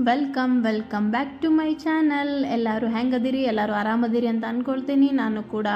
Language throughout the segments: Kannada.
Welcome welcome back to my channel. ಎಲ್ಲರೂ ಹೆಂಗದಿರಿ? ಎಲ್ಲರೂ ಆರಾಮದಿರಿ ಅಂತ ಅನ್ಕೊಳ್ತೀನಿ. ನಾನು ಕೂಡ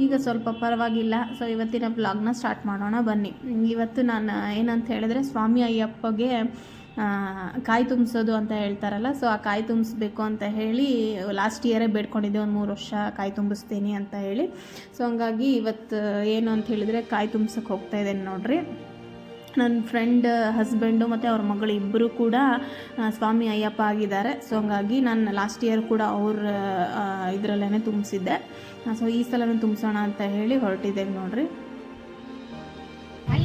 ಈಗ ಸ್ವಲ್ಪ ಪರವಾಗಿಲ್ಲ. ಸೊ ಇವತ್ತಿನ ಬ್ಲಾಗ್ನ ಸ್ಟಾರ್ಟ್ ಮಾಡೋಣ ಬನ್ನಿ. ಇವತ್ತು ನಾನು ಏನಂತ ಹೇಳಿದ್ರೆ ಸ್ವಾಮಿ ಅಯ್ಯಪ್ಪಗೆ ಕಾಯಿ ತುಂಬಿಸೋದು ಅಂತ ಹೇಳ್ತಾರಲ್ಲ ಸೊ ಆ ಕಾಯಿ ತುಂಬಿಸ್ಬೇಕು ಅಂತ ಹೇಳಿ ಲಾಸ್ಟ್ ಇಯರೇ ಬೇಡ್ಕೊಂಡಿದ್ದೆ, ಒಂದು ಮೂರು ವರ್ಷ ಕಾಯಿ ತುಂಬಿಸ್ತೀನಿ ಅಂತ ಹೇಳಿ. ಸೊ ಹಂಗಾಗಿ ಇವತ್ತು ಏನು ಅಂತ ಹೇಳಿದರೆ ಕಾಯಿ ತುಂಬಿಸೋಕೆ ಹೋಗ್ತಾ ಇದ್ದೇನೆ ನೋಡಿರಿ. ನನ್ನ ಫ್ರೆಂಡ್ ಹಸ್ಬೆಂಡು ಮತ್ತು ಅವ್ರ ಮಗಳು ಇಬ್ಬರು ಕೂಡ ಸ್ವಾಮಿ ಅಯ್ಯಪ್ಪ ಆಗಿದ್ದಾರೆ. ಸೊ ಹಂಗಾಗಿ ನಾನು ಲಾಸ್ಟ್ ಇಯರ್ ಕೂಡ ಅವ್ರ ಇದರಲ್ಲೇ ತುಂಬಿಸಿದ್ದೆ. ಸೊ ಈ ಸಲನೂ ತುಂಬಿಸೋಣ ಅಂತ ಹೇಳಿ ಹೊರಟಿದ್ದೇನೆ ನೋಡ್ರಿ.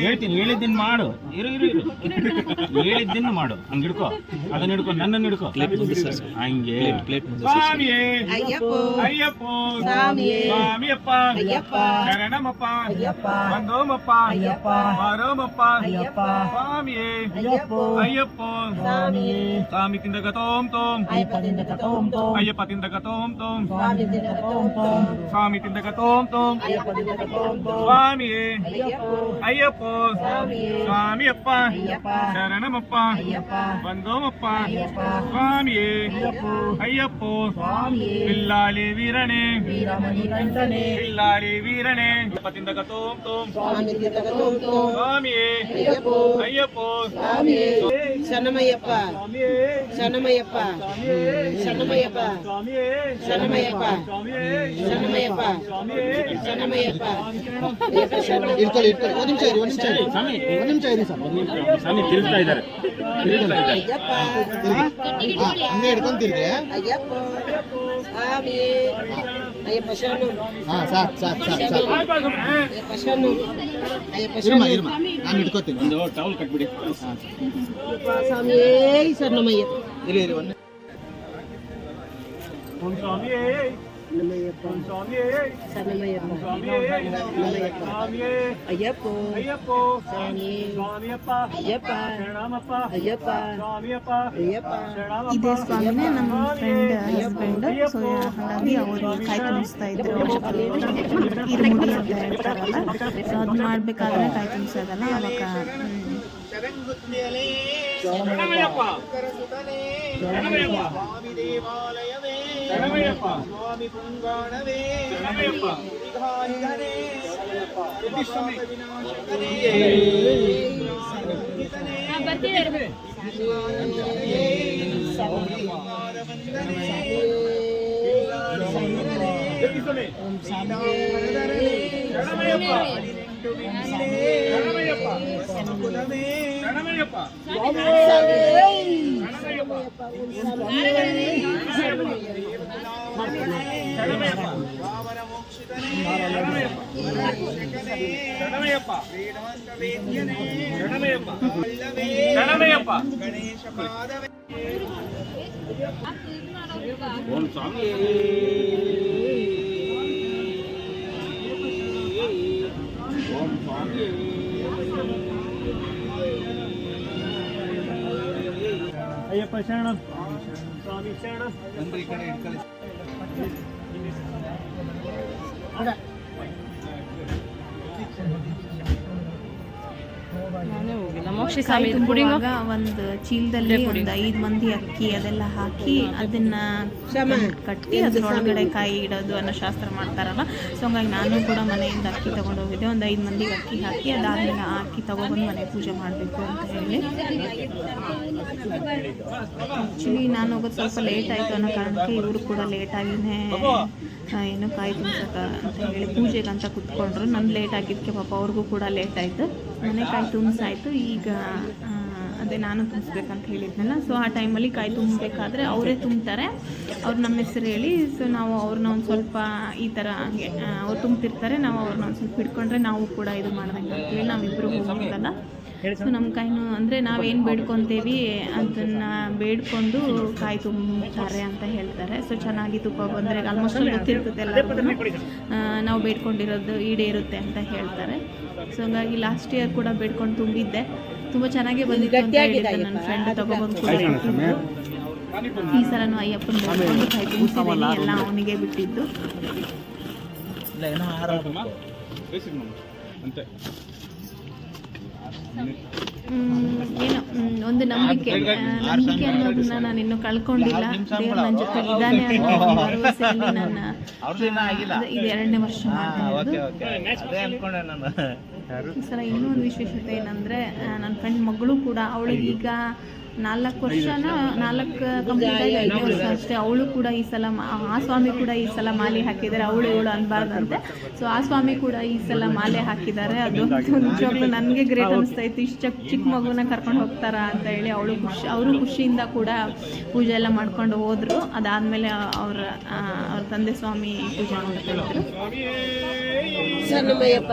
ಹೇಳ್ತೀನಿ ಹೇಳಿದ್ದೀನಿ ಮಾಡು. ಇರು ಇರು ಇರು. ಹೇಳಿದ್ದೀನಿ ಮಾಡು. ಹಂಗೆ ಹಿಡ್ಕೊ. ಅದನ್ನ ಹಿಡ್ಕೊ ನನ್ನ ಹಿಡ್ಕೊ. ಹಂಗೆ. ಪ್ಲೇಟ್ ಸ್ವಾಮಿಯಪ್ಪ. ಶರಣಮಪ್ಪ. ಬಂದೋಮಪ್ಪ. ಮಾರೋಮಪ್ಪ ಅಯ್ಯಪ್ಪ. ಸ್ವಾಮಿ ತಿಂದ ಅಯ್ಯಪ್ಪ ತೋಂ ಅಯ್ಯಪ್ಪ ತಿಂದ ಅಯ್ಯಪ್ಪ ತಿಂದ ಗತೋಂ ತೋಂ சுவாமி திந்த கதோம் தோம் சுவாமியே ஐயப்போ சுவாமி அப்பா சரணம் அப்பா வந்தோம் அப்பா சுவாமியே ஐயப்போ பில்லாலே வீரனே பில்லாலே வீரனே திந்த கதோம் தோம் சுவாமியே ஐயப்போ சுவாமியே சனமையப்பா சனமையப்பா சனமையப்பா சனமையப்பா சனமையப்பா சனமையப்பா ಇರ್ಕೊಳ್ಳಿ ಇರ್ಕೊಳ್ಳಿ ಒಂದು ನಿಮಿಷ ಇರಿ ಒಂದು ನಿಮಿಷ ಇರಿ ಸ್ವಾಮಿ ಒಂದು ನಿಮಿಷ ಇರಿ ಸರ್ ಸ್ವಾಮಿ ತಿರುಗ್ತಾ ಇದ್ದಾರೆ ತಿರುಗ್ತಾ ಇದ್ದಾರೆ ಹಂಗೆ ಹಿಡ್ಕೊಂತಿರ್ಗೆ ಅಯ್ಯಪ್ಪ ಸ್ವಾಮಿ ಅಯ್ಯಪ್ಪ ಶರಣು ಹಾ ಸಾಕು ಸಾಕು ಸಾಕು ಸಾಕು ಅಯ್ಯಪ್ಪ ಶರಣು ಅಯ್ಯಪ್ಪ ಶರಣು ನಾನು ಹಿಡ್ಕೋತೀನಿ. ಒಂದು ಟವಲ್ ಕಟ್ಬಿಡಿ. ಹಾಂ ಸ್ವಾಮಿಯೇ ಸರ್ ನಮ್ಮಯ್ಯ ಇಲ್ಲಿ ಇಲ್ಲಿ ಒಂದು. ಸ್ವಾಮಿಯೇ ನಮಯಪ್ಪ ಸನ್ನಮಯಪ್ಪ ನಮಯಪ್ಪ ಅಯ್ಯಪ್ಪ ಅಯ್ಯಪ್ಪ ಅಯ್ಯಪ್ಪ ಅಯ್ಯಪ್ಪ ಇದೇ ಸ್ವಾಮಿನೇ ನಮ್ಮ ಫ್ರೆಂಡ್ ಹಸ್ಬೆಂಡ್ ಸೊ ಹಾಗಾಗಿ ಅವರು ಕಾಯಿ ತುಂಬಿಸ್ತಾ ಇದ್ರು ಇರುಮುಡಿ ಅಂತ ಹೇಳ್ತಾರಲ್ಲ ಸೊ ಅದು ಮಾಡಬೇಕಾದ್ರೆ ಕಾಯಿ ತುಂಬಿಸೋದಲ್ಲ ಅವಾಗ ಶರಣಗುತ್ತಿಯಲೇ ಶರಣಮಯಪ್ಪ ಶರಣಮಯಪ್ಪ ಸ್ವಾಮಿ ದೇವಾಲಯವೇ స్వామి. పుంగాణవే విఘానిధనే వినాశకరే విఘ్నాధితనే సౌరవందనే ఓం శాంతి అంటూ గణేశ పాదవే ఓం స్వామి. ಅಯ್ಯಪ್ಪ ಶರಣ. ಸ್ವಾಮಿ ಶರಣ. ಅದ. ಒಂದು ಚೀಲದಲ್ಲಿ ಒಂದು ಐದು ಮಂದಿ ಅಕ್ಕಿ ಅದೆಲ್ಲ ಹಾಕಿ ಅದನ್ನ ಕಟ್ಟಿ ಅದ್ರೊಳಗಡೆ ಕಾಯಿ ಇಡೋದು ಅನ್ನೋ ಶಾಸ್ತ್ರ ಮಾಡ್ತಾರಲ್ಲ. ಸೊ ಹಂಗಾಗಿ ನಾನು ಕೂಡ ಮನೆಯಿಂದ ಅಕ್ಕಿ ತಗೊಂಡು ಹೋಗಿದ್ದೆ. ಒಂದು ಐದು ಮಂದಿಗೆ ಅಕ್ಕಿ ಹಾಕಿ ಅದಾದ್ಮೇಲೆ ಹಾಕಿ ಅಕ್ಕಿ ತಗೊಬಂದು ಮನೆ ಪೂಜೆ ಮಾಡಬೇಕು ಅಂತ ಹೇಳಿ. ಆ್ಯಕ್ಚುಲಿ ನಾನು ಹೋಗೋದು ಸ್ವಲ್ಪ ಲೇಟ್ ಆಯಿತು ಅನ್ನೋ ಕಾರಣಕ್ಕೆ ಇವರು ಕೂಡ ಲೇಟಾಗಿನೇ ಏನು ಕಾಯಿ ತುಂಬಿಸಕ ಅಂತ ಹೇಳಿ ಪೂಜೆಗೆ ಅಂತ ಕುತ್ಕೊಂಡ್ರು. ನಾನು ಲೇಟ್ ಆಗಿದ್ದಕ್ಕೆ ಪಾಪ ಅವ್ರಿಗೂ ಕೂಡ ಲೇಟ್ ಆಯಿತು. ಮನೆ ಕಾಯಿ ತುಂಬಿಸಾಯಿತು. ಈಗ ಅದೇ ನಾನು ತುಂಬಿಸ್ಬೇಕಂತ ಹೇಳಿದ್ನಲ್ಲ ಸೊ ಆ ಟೈಮಲ್ಲಿ ಕಾಯಿ ತುಂಬಬೇಕಾದ್ರೆ ಅವರೇ ತುಂಬ್ತಾರೆ. ಅವ್ರು ನಮ್ಮ ಹೆಸರು ಹೇಳಿ ಸೊ ನಾವು ಅವ್ರನ್ನ ಒಂದು ಸ್ವಲ್ಪ ಈ ಥರ ಹಂಗೆ ಅವ್ರು ತುಂಬ್ತಿರ್ತಾರೆ ನಾವು ಅವ್ರನ್ನ ಒಂದು ಸ್ವಲ್ಪ ಹಿಡ್ಕೊಂಡ್ರೆ ನಾವು ಕೂಡ ಇದು ಮಾಡ್ದಂಗೆ ಅಂತೇಳಿ ನಾವಿಬ್ಬರು ಹೋಗೋದಲ್ಲ ಸೊ ನಮ್ಮ ಕಾಯಿನೂ ಅಂದರೆ ನಾವೇನು ಬೇಡ್ಕೊತೀವಿ ಅದನ್ನು ಬೇಡ್ಕೊಂಡು ಕಾಯಿ ತುಂಬ್ತಾರೆ ಅಂತ ಹೇಳ್ತಾರೆ. ಸೊ ಚೆನ್ನಾಗಿ ತುಪ್ಪ ಬಂದರೆ ಆಲ್ಮೋಸ್ಟ್ ಗೊತ್ತಿರ್ತದೆ ಎಲ್ಲ ನಾವು ಬೇಡ್ಕೊಂಡಿರೋದು ಈಡೇರುತ್ತೆ ಅಂತ ಹೇಳ್ತಾರೆ. ಸೊ ಹಂಗಾಗಿ ಲಾಸ್ಟ್ ಇಯರ್ ಕೂಡ ಬೇಡ್ಕೊಂಡು ತುಂಬಿದ್ದೆ. ತುಂಬ ಚೆನ್ನಾಗೇ ಬಂದಿತ್ತು ಅಂತ ನನ್ನ ಫ್ರೆಂಡ್ ತಗೊಬಂದು. ಈ ಸಲನೂ ಅಯ್ಯಪ್ಪನ ಎಲ್ಲ ಅವನಿಗೆ ಬಿಟ್ಟಿದ್ದು ಏನು ಒಂದು ನಂಬಿಕೆ ಆ, ನಂಬಿಕೆ ಅನ್ನೋದನ್ನ ನಾನು ಇನ್ನೂ ಕಳ್ಕೊಂಡಿಲ್ಲ ದೇವ್ರು ನನ್ನ ಜೊತೆ ಇದ್ದಾನೆ ಅನ್ನೋ ಒಂದು ಭರವಸೆಯಲ್ಲಿ ನನ್ನ ಇದು ಎರಡನೇ ವರ್ಷ ಮಾಡ್ತಾ ಸಲ ಇನ್ನೂ ಒಂದು ವಿಶೇಷತೆ ಏನಂದ್ರೆ ನನ್ನ ಫ್ರೆಂಡ್ ಮಗಳು ಕೂಡ ಅವಳಿಗೆ ಈಗ ನಾಲ್ಕು ವರ್ಷನ ನಾಲ್ಕು ಕಂಪ್ಲೀಟ್ ವರ್ಷ ಅಷ್ಟೇ. ಅವಳು ಕೂಡ ಈ ಸಲ ಆ ಸ್ವಾಮಿ ಕೂಡ ಈ ಸಲ ಮಾಲೆ ಹಾಕಿದ್ದಾರೆ. ಅವಳು ಇವಳು ಅನ್ಬಾರ್ದಂತೆ. ಸೊ ಆ ಸ್ವಾಮಿ ಕೂಡ ಈ ಸಲ ಮಾಲೆ ಹಾಕಿದ್ದಾರೆ. ಅದು ನಿಜವಾಗ್ಲೂ ನನಗೆ ಗ್ರೇಟ್ ಅನಿಸ್ತಾ ಇತ್ತು. ಇಷ್ಟು ಚಿಕ್ಕ ಚಿಕ್ಕ ಮಗುನ ಕರ್ಕೊಂಡು ಹೋಗ್ತಾರಾ ಅಂತ ಹೇಳಿ ಅವಳು ಖುಷಿ ಅವರು ಖುಷಿಯಿಂದ ಕೂಡ ಪೂಜೆ ಎಲ್ಲ ಮಾಡ್ಕೊಂಡು ಹೋದ್ರು. ಅದಾದಮೇಲೆ ಅವ್ರ ಅವ್ರ ತಂದೆ ಸ್ವಾಮಿ ಪೂಜೆ ಮಾಡ್ತಾಯಿದ್ರು ಸಣ್ಣಮಯ್ಯಪ್ಪ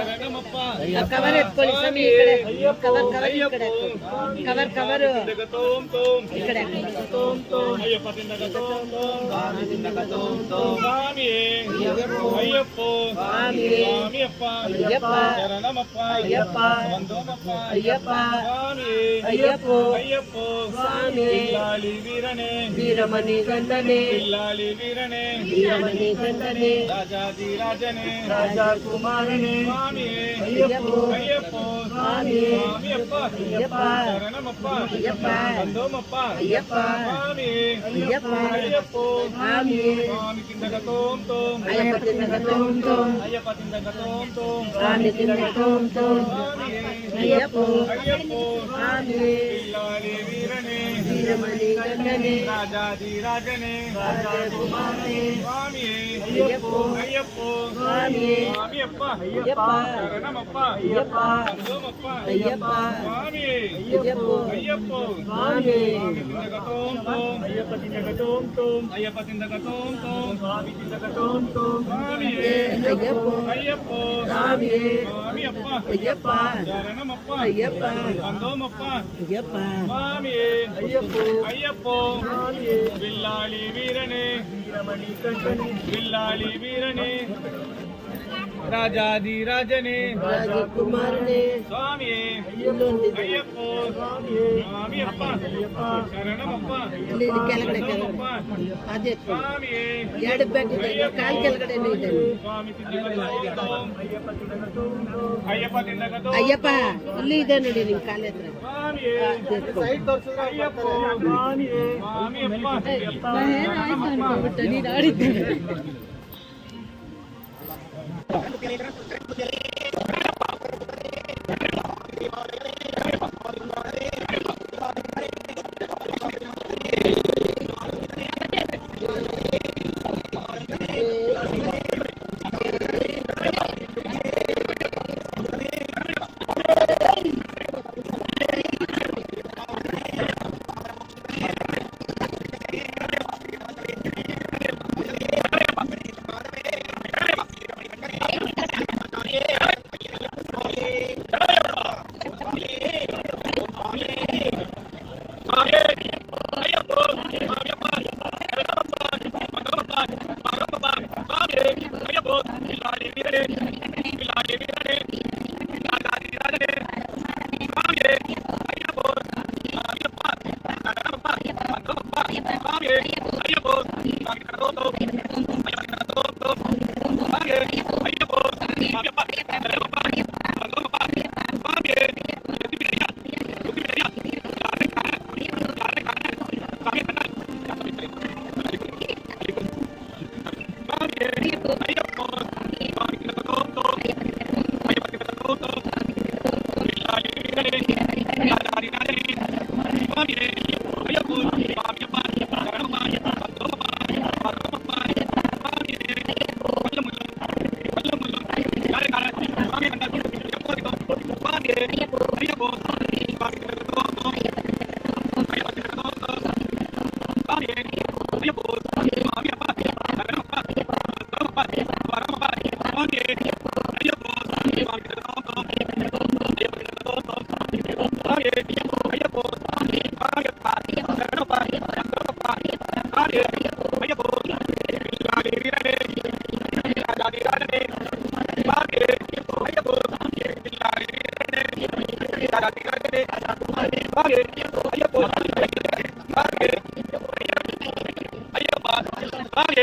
కవర్ ఎత్తుకోండి స్వామి ఇక్కడే. కవర్ కవర్ ఇక్కడ కవర్ కవర్. ఇక్కడ వీరమణి గంధనే. వీరమణి గంధనే. రాజాది రాజనే. రాజా కుమారనే. స్వామి. ஐயப்போ ஐயப்போ சுவாமி அப்பா ஐயப்பா சரணமப்பா ஐயப்பா வந்தோமப்பா ஐயப்பா சுவாமி ஐயப்பா ஐயப்போ சுவாமி சுவாமி திந்தக தோம் தோம் ஐயப்ப திந்தக தோம் தோம் ஐயப்ப திந்தக தோம் தோம் சுவாமி திந்தக தோம் தோம் ஐயப்போ ஐயப்போ சுவாமி வீரனே வீரமணி கண்ணனே ராஜாதி ராஜனே ராஜகுமார ஐயப்போ ஐயப்போ சுவாமியே ஐயப்பா. ஐயப்பா சரணமப்பா ஐயப்பா. சந்தோமப்பா ஐயப்பா. சுவாமியே ஐயப்போ. ஐயப்போ. சுவாமியே ஜகதோம் தோம். ஐயப்ப ஜகதோம் தோம். ஐயப்ப. ஜகதோம் தோம் ஐயப்பா. சரணமப்பா. ஐயப்பா. வந்தோமப்பா ஐயப்பா. சுவாமியே ஐயப்போ. ஐயப்போ. வில்லாளி வீரனே. வில்லாளி வீரனே. ಅಯ್ಯಪ್ಪ ಬಂದೋಮಪ್ಪ ಅಯ್ಯಪ್ಪ ಸ್ವಾಮಿಯೇ ಅಯ್ಯಪ್ಪ ಅಯ್ಯಪ್ಪ ಸ್ವಾಮಿ ತಿಂದಗ ತೋಂ ತೋಂ ಅಯ್ಯಪ್ಪ ತಿಂದಗ ತೋಂ ತೋಂ ಅಯ್ಯಪ್ಪ ತಿಂದಗ ತೋಂ ತೋಂ ಸ್ವಾಮಿ ತಿಂದಗ ತೋಂ ತೋಂ ಸ್ವಾಮಿಯೇ ಅಯ್ಯಪ್ಪ ಅಯ್ಯಪ್ಪ ಸ್ವಾಮಿ ಸ್ವಾಮಿಯಪ್ಪ ಅಯ್ಯಪ್ಪ ಶರಣಮಪ್ಪ ಅಯ್ಯಪ್ಪ ಬಂದೋಮಪ್ಪ ಅಯ್ಯಪ್ಪ ಸ್ವಾಮಿಯೇ ಅಯ್ಯಪ್ಪ ಅಯ್ಯಪ್ಪ ಬಿಲ್ಲಾಳಿ ವೀರನೇ ಬಿಲ್ಲಾಳಿ ವೀರನೇ ರಾಜಾದಿ ರಾಜನೇ ರಾಜಕುಮಾರನೆ ಸ್ವಾಮಿಯೇ ಇಲ್ಲೊಂದಿದೆ ಅಯ್ಯಪ್ಪ ಸ್ವಾಮಿಯಪ್ಪ ಶರಣಮಪ್ಪ ಇಲ್ಲಿ ಇಲ್ಲಿ ಕೆಳಗಡೆ ಕೆಳಗಡೆ ಬಂದೋಮಪ್ಪ ಅದೇ ಸ್ವಾಮಿಯೇ ಎರಡು ಬೆಟ್ಟಿದೆ ಕಾಲ್ ಕೆಳಗಡೆನೂ ಇದೆ ಸ್ವಾಮಿ ತಿಂದಗ ತೋಂ ತೋಂ. ಅಯ್ಯಪ್ಪ ತಿಂದಗ ತೋಂ ಅಯ್ಯಪ್ಪ ಇಲ್ಲಿ ಇದೆ ನೋಡಿ ನಿಮ್ ಕಾಲ ಹತ್ರ ಸ್ವಾಮಿಯೇ ಅದು ಿಯಲ್ಲಿ não, não. வாங்க ஐயப்பா வாங்க.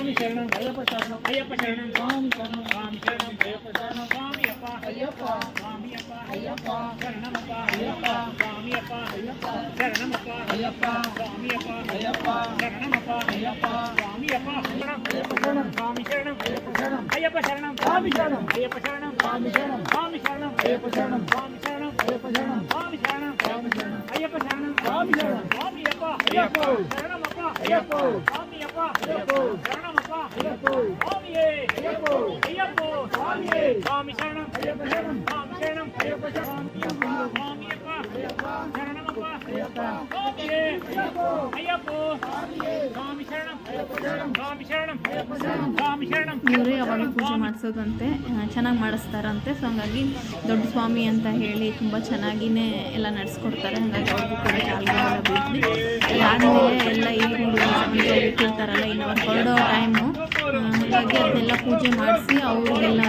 சுவாமி சரணம் ஐயப்ப சரணம் ஐயப்ப சரணம் சுவாமி சரணம் சுவாமி சரணம் ஐயப்ப சரணம் சுவாமி அப்பா ஐயப்பா சுவாமி அப்பா ஐயப்பா சரணம் அப்பா ஐயப்பா சுவாமி அப்பா ஐயப்பா சரணம் அப்பா ஐயப்பா சுவாமி அப்பா ஐயப்பா சரணம் அப்பா ஐயப்பா சுவாமி அப்பா ஐயப்ப சரணம் சுவாமி சரணம் ஐயப்ப சரணம் ஐயப்ப சரணம் சுவாமி சரணம் ஐயப்ப சரணம் சுவாமி சரணம் சுவாமி சரணம் ஐயப்ப சரணம் சுவாமி சரணம் ஐயப்ப சரணம் சுவாமி சரணம் சுவாமி சரணம் ஐயப்ப சரணம் சுவாமி சரணம் சுவாமி அப்பா ஐயப்பா சரணம் அப்பா ஐயப்பா ಇವರೇ ಅವಾಗ ಪೂಜೆ ಮಾಡಿಸೋದಂತೆ ಚೆನ್ನಾಗಿ ಮಾಡಿಸ್ತಾರಂತೆ ಸೊ ಹಂಗಾಗಿ ದೊಡ್ಡ ಸ್ವಾಮಿ ಅಂತ ಹೇಳಿ ತುಂಬ ಚೆನ್ನಾಗಿನೇ ಎಲ್ಲ ನಡೆಸ್ಕೊಡ್ತಾರೆ ಹಂಗಾಗಿ ಅವ್ರಿಗೂ ಕೂಡ ಕಾಲ್ಗಳೆಲ್ಲ ಅದಾದಮೇಲೆ ಟೊಮೆಟೊ ಇಟ್ಟಿರ್ತಾರಲ್ಲ ಇನ್ನು ಅವ್ರು ಹೊರಡೋ ಟೈಮು ಹಾಗಾಗಿ ಅದನ್ನೆಲ್ಲ ಪೂಜೆ ಮಾಡಿಸಿ ಅವ್ರಿಗೆಲ್ಲ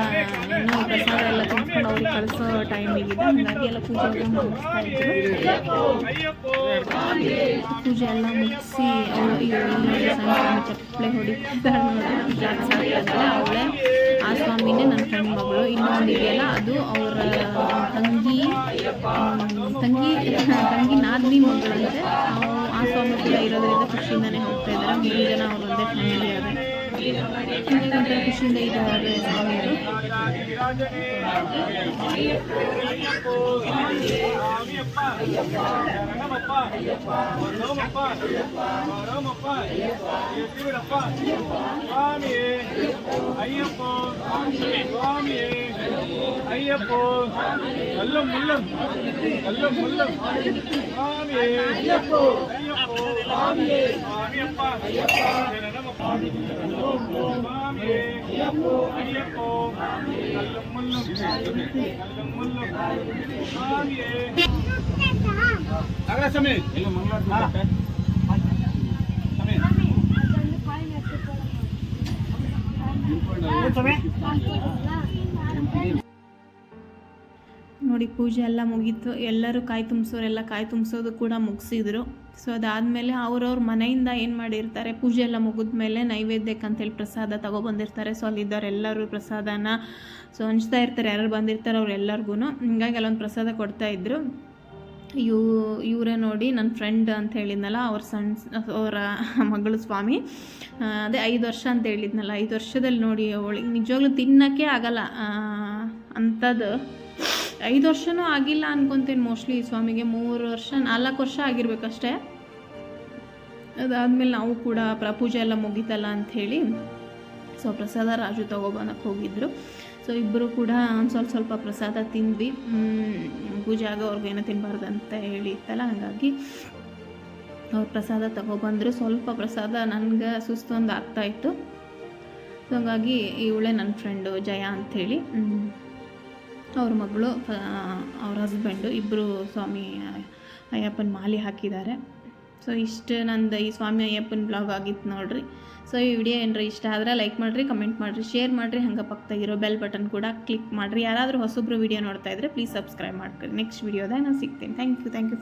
ಇನ್ನೂ ಪ್ರಸಾದ ಎಲ್ಲ ತಿನ್ಸ್ಕೊಂಡು ಅವ್ರಿಗೆ ಕಳಿಸೋ ಟೈಮಿಗಿದೆ ಹಾಗಾಗಿ ಎಲ್ಲ ಪೂಜೆ ಎಲ್ಲ ಮುಗಿಸ್ತಾ ಇದ್ರು ಪೂಜೆ ಎಲ್ಲ ಮುಗಿಸಿ ಅವಳು ಚಪ್ಪಲೆ ಹೊಡಿತಾರೆ ಜಾತ್ರೆ ಸಾಕ್ತಾಯಿದ್ದಾಳೆ ಅವಳೇ. ಆ ಸ್ವಾಮಿನೇ ನನ್ನ ಫ್ರೆಂಡ್ ಮಗಳು. ಇನ್ನೊಂದು ಇದೆಯಲ್ಲ ಅದು ಅವರ ತಂಗಿ ತಂಗಿ ತಂಗಿ ನಾದಿನಿ ಮಗಳಂತೆ. ಆ ಸ್ವಾಮಿ ಕೂಡ ಇರೋದ್ರಿಂದ ಖುಷಿಯಿಂದನೇ ಹೋಗ್ತಾ ಇದ್ದಾರೆ. ಮೂರು ಜನ ಅವ್ರ ಒಂದೇ ಫ್ಯಾಮಿಲಿ ಅದೇ ಹಾಗಾಗಿ ಒಂಥರ ಖುಷಿಯಿಂದ ಇದ್ದಾರೆ ಸ್ವಾಮಿಯವರು ಅಯ್ಯಪ್ಪ ಸ್ವಾಮಿ ಅಯ್ಯಪ್ಪ ಅಲ್ಲಂ ಮುಲ್ಲಂ ಅಲ್ಲಂ ಮುಲ್ಲಂ ಸ್ವಾಮಿ ಅಯ್ಯಪ್ಪ ಅಯ್ಯಪ್ಪ ಸ್ವಾಮಿ. ನೋಡಿ ಪೂಜೆ ಎಲ್ಲ ಮುಗೀತು. ಎಲ್ಲರೂ ಕಾಯಿ ತುಂಬಿಸೋರೆಲ್ಲ ಕಾಯಿ ತುಂಬಿಸೋದು ಕೂಡ ಮುಗಿಸಿದ್ರು. ಸೊ ಅದಾದಮೇಲೆ ಅವ್ರವ್ರ ಮನೆಯಿಂದ ಏನು ಮಾಡಿರ್ತಾರೆ, ಪೂಜೆ ಎಲ್ಲ ಮುಗಿದ್ಮೇಲೆ ನೈವೇದ್ಯಕ್ಕೆ ಅಂತೇಳಿ ಪ್ರಸಾದ ತೊಗೊಬಂದಿರ್ತಾರೆ ಸೊ ಅಲ್ಲಿದ್ದವ್ರು ಎಲ್ಲರೂ ಪ್ರಸಾದನ ಸೊ ಹಂಚ್ತಾ ಇರ್ತಾರೆ. ಯಾರು ಬಂದಿರ್ತಾರೆ ಅವ್ರೆಲ್ಲರಿಗೂ ಹಿಂಗಾಗಿ ಅಲ್ಲೊಂದು ಪ್ರಸಾದ ಕೊಡ್ತಾ ಇದ್ದರು ಇವು ಇವರೇ ನೋಡಿ ನನ್ನ ಫ್ರೆಂಡ್ ಅಂತ ಹೇಳಿದ್ನಲ್ಲ, ಅವ್ರ ಸಣ್ಣ ಅವರ ಮಗಳು ಸ್ವಾಮಿ. ಅದೇ ಐದು ವರ್ಷ ಅಂತ ಹೇಳಿದ್ನಲ್ಲ, ಐದು ವರ್ಷದಲ್ಲಿ ನೋಡಿ ಅವಳಿಗೆ ನಿಜವಾಗ್ಲೂ ತಿನ್ನೋಕ್ಕೆ ಆಗಲ್ಲ. ಅಂಥದ್ದು ಐದು ವರ್ಷವೂ ಆಗಿಲ್ಲ ಅನ್ಕೊತೀನಿ ಮೋಸ್ಟ್ಲಿ ಸ್ವಾಮಿಗೆ. ಮೂರು ವರ್ಷ, ನಾಲ್ಕು ವರ್ಷ ಆಗಿರ್ಬೇಕಷ್ಟೇ. ಅದಾದಮೇಲೆ ನಾವು ಕೂಡ ಪೂಜೆ ಎಲ್ಲ ಮುಗೀತಲ್ಲ ಅಂಥೇಳಿ. ಸೊ ಪ್ರಸಾದ ರಾಜು ತೊಗೊಬನಕ್ಕೆ ಹೋಗಿದ್ರು. ಸೊ ಇಬ್ಬರು ಕೂಡ ಒಂದು ಸ್ವಲ್ಪ ಸ್ವಲ್ಪ ಪ್ರಸಾದ ತಿಂದ್ವಿ. ಪೂಜೆ ಆಗೋವ್ರಿಗೆ ಏನೋ ತಿನ್ನಬಾರ್ದು ಅಂತ ಹೇಳಿ ಇತ್ತಲ್ಲ ಹಾಗಾಗಿ ಅವ್ರು ಪ್ರಸಾದ ತಗೊಬಂದರು. ಸ್ವಲ್ಪ ಪ್ರಸಾದ ನನಗೆ ಸುಸ್ತು ಒಂದು ಆಗ್ತಾಯಿತ್ತು ಸೊ ಹಾಗಾಗಿ ಇವಳೇ ನನ್ನ ಫ್ರೆಂಡು ಜಯ ಅಂಥೇಳಿ. ಅವ್ರ ಮಗಳು ಅವ್ರ ಹಸ್ಬೆಂಡು ಇಬ್ಬರು ಸ್ವಾಮಿ, ಅಯ್ಯಪ್ಪನ ಮಾಲೆ ಹಾಕಿದ್ದಾರೆ. ಸೊ ಇಷ್ಟು ನಂದು ಈ ಸ್ವಾಮಿ ಅಯ್ಯಪ್ಪನ ಬ್ಲಾಗ್ ಆಗಿತ್ತು ನೋಡ್ರಿ. ಸೊ ಈ ವಿಡಿಯೋ ಏನಾರ ಇಷ್ಟ ಆದರೆ ಲೈಕ್ ಮಾಡಿರಿ ಕಮೆಂಟ್ ಮಾಡಿರಿ ಶೇರ್ ಮಾಡಿರಿ, ಹಂಗೆ ಪಕ್ಕದಾಗಿರೋ ಬೆಲ್ ಬಟನ್ ಕೂಡ ಕ್ಲಿಕ್ ಮಾಡಿರಿ. ಯಾರಾದರೂ ಹೊಸಬ್ರು ವಿಡಿಯೋ ನೋಡ್ತಾ ಇದ್ದರೆ ಪ್ಲೀಸ್ ಸಬ್ಸ್ಕ್ರೈಬ್ ಮಾಡ್ಕೊಳ್ಳಿ ನೆಕ್ಸ್ಟ್ ವಿಡಿಯೋದಾಗ ನಾನು ಸಿಗ್ತೀನಿ. Thank you thank you